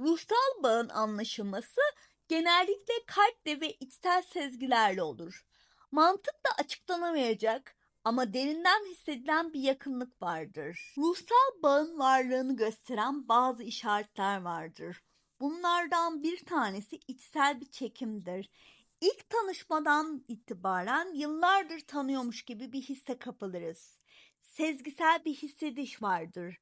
Ruhsal bağın anlaşılması genellikle kalple ve içsel sezgilerle olur. Mantıkla açıklanamayacak ama derinden hissedilen bir yakınlık vardır. Ruhsal bağın varlığını gösteren bazı işaretler vardır. Bunlardan bir tanesi içsel bir çekimdir. İlk tanışmadan itibaren yıllardır tanıyormuş gibi bir hisse kapılırız. Sezgisel bir hissediş vardır.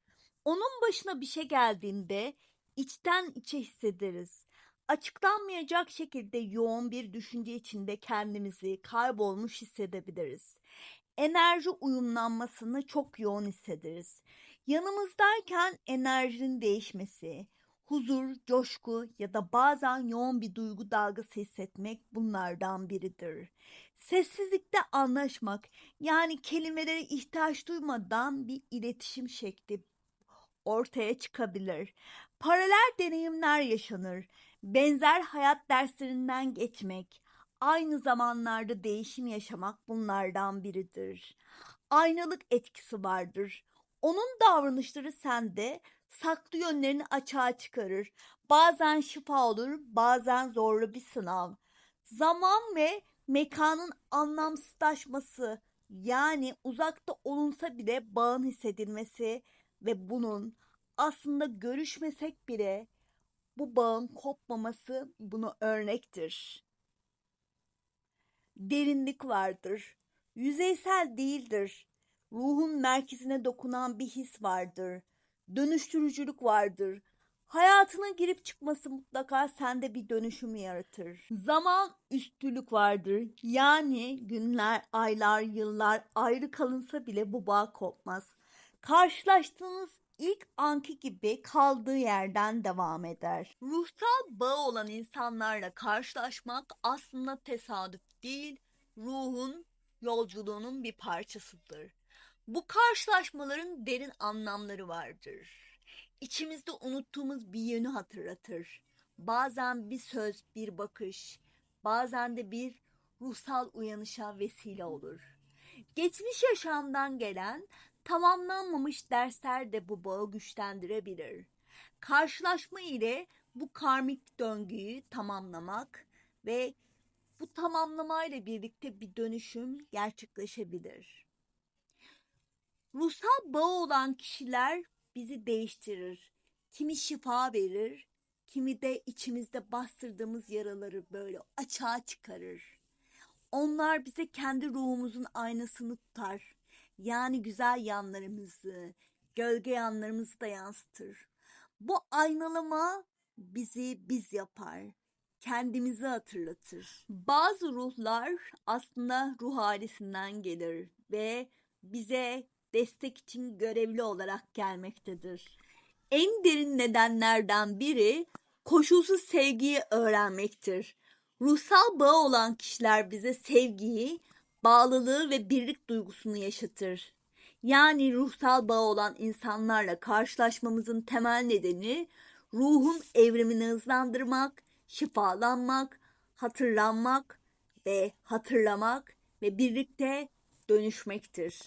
Onun başına bir şey geldiğinde içten içe hissederiz. Açıklanmayacak şekilde yoğun bir düşünce içinde kendimizi kaybolmuş hissedebiliriz. Enerji uyumlanmasını çok yoğun hissederiz. Yanımızdayken enerjinin değişmesi, huzur, coşku ya da bazen yoğun bir duygu dalgası hissetmek bunlardan biridir. Sessizlikte anlaşmak yani kelimelere ihtiyaç duymadan bir iletişim şekli ortaya çıkabilir. Paralel deneyimler yaşanır. Benzer hayat derslerinden geçmek, aynı zamanlarda değişim yaşamak bunlardan biridir. Aynalık etkisi vardır. Onun davranışları sende saklı yönlerini açığa çıkarır. Bazen şifa olur, bazen zorlu bir sınav. Zaman ve mekanın anlamsızlaşması yani uzakta olunsa bile bağın hissedilmesi ve bunun aslında görüşmesek bile bu bağın kopmaması bunu örnektir. Derinlik vardır. Yüzeysel değildir. Ruhun merkezine dokunan bir his vardır. Dönüştürücülük vardır. Hayatına girip çıkması mutlaka sende bir dönüşüm yaratır. Zaman üstülük vardır. Yani günler, aylar, yıllar ayrı kalınsa bile bu bağ kopmaz. Karşılaştığınız ilk anki gibi kaldığı yerden devam eder. Ruhsal bağı olan insanlarla karşılaşmak aslında tesadüf değil, ruhun yolculuğunun bir parçasıdır. Bu karşılaşmaların derin anlamları vardır. İçimizde unuttuğumuz bir yönü hatırlatır. Bazen bir söz, bir bakış, bazen de bir ruhsal uyanışa vesile olur. Geçmiş yaşamdan gelen tamamlanmamış dersler de bu bağı güçlendirebilir. Karşılaşma ile bu karmik döngüyü tamamlamak ve bu tamamlamayla birlikte bir dönüşüm gerçekleşebilir. Ruhsal bağı olan kişiler bizi değiştirir. Kimi şifa verir, kimi de içimizde bastırdığımız yaraları böyle açığa çıkarır. Onlar bize kendi ruhumuzun aynasını tutar. Yani güzel yanlarımızı, gölge yanlarımızı da yansıtır. Bu aynalama bizi biz yapar. Kendimizi hatırlatır. Bazı ruhlar aslında ruh ailesinden gelir ve bize destek için görevli olarak gelmektedir. En derin nedenlerden biri koşulsuz sevgiyi öğrenmektir. Ruhsal bağı olan kişiler bize sevgiyi, bağlılığı ve birlik duygusunu yaşatır. Yani ruhsal bağı olan insanlarla karşılaşmamızın temel nedeni ruhun evrimini hızlandırmak, şifalanmak, hatırlanmak ve hatırlamak ve birlikte dönüşmektir.